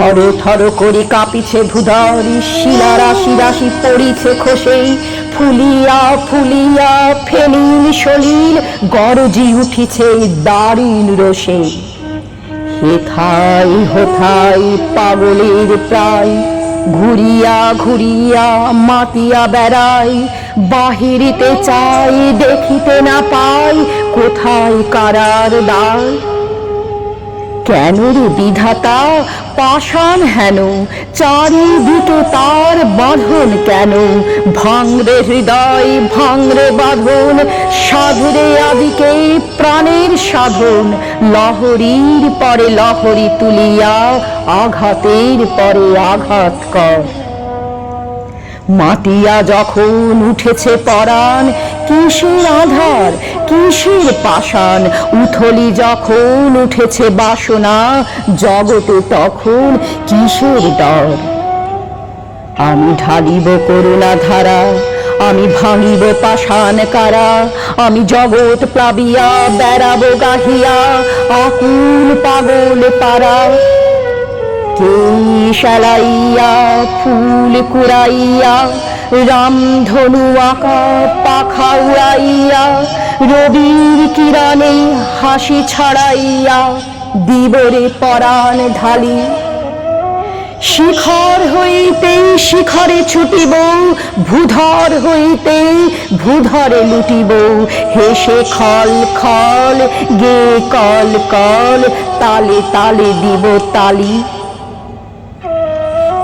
থর থর করে কাঁপিছে ভুধরি শিলা রাশি রাশি পড়িছে খসে ফুলিয়া ফুলিয়া, ফেলিল সলিল, গরজি উঠিছে দারুণ রোষে হেথাই হোথাই পাগলের প্রায়। ঘুরিয়া ঘুরিয়া, মাতিয়া বেড়াই। বাহিরিতে চাই, দেখিতে না পাই, কোথায় কারার দ্বার কেন রে বিধাতা, পাষাণ হেন। চারি দুটো তার বাঁধন কেন? ভাঙরে হৃদয়, ভাঙরে বাঁধন। সাধুরে আদিকে প্রাণের সাধন। লহরীর পরে লহরী তুলিয়া, আঘাতের পরে আঘাত কর। মাতিয়া যখন উঠেছে পরাণ, কিসের আধার, কিসের পাষাণ? উথলি যখন উঠেছে বাসনা, জগতে তখন কিসের ডর? আমি ঢালিব করুণা ধারা, আমি ভাঙিব পাষাণ কারা, আমি জগৎ প্লাবিয়া, বেড়াবো গাহিয়া, আকুল পাগল পারা। শালাইয়া ফুল কুড়াইয়া রামধনু আঁকা পাখা উড়াইয়া রবির কিরণে হাসি ছড়াইয়া দিবরে পরাণ ঢালি শিখর হইতেই শিখরে ছুটিব ভূধর হইতেই ভূধরে লুটিব হেসে খল খল, গে কল কল, তালে তালে দিব তালি।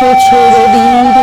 এসেছে রবীন্দ্র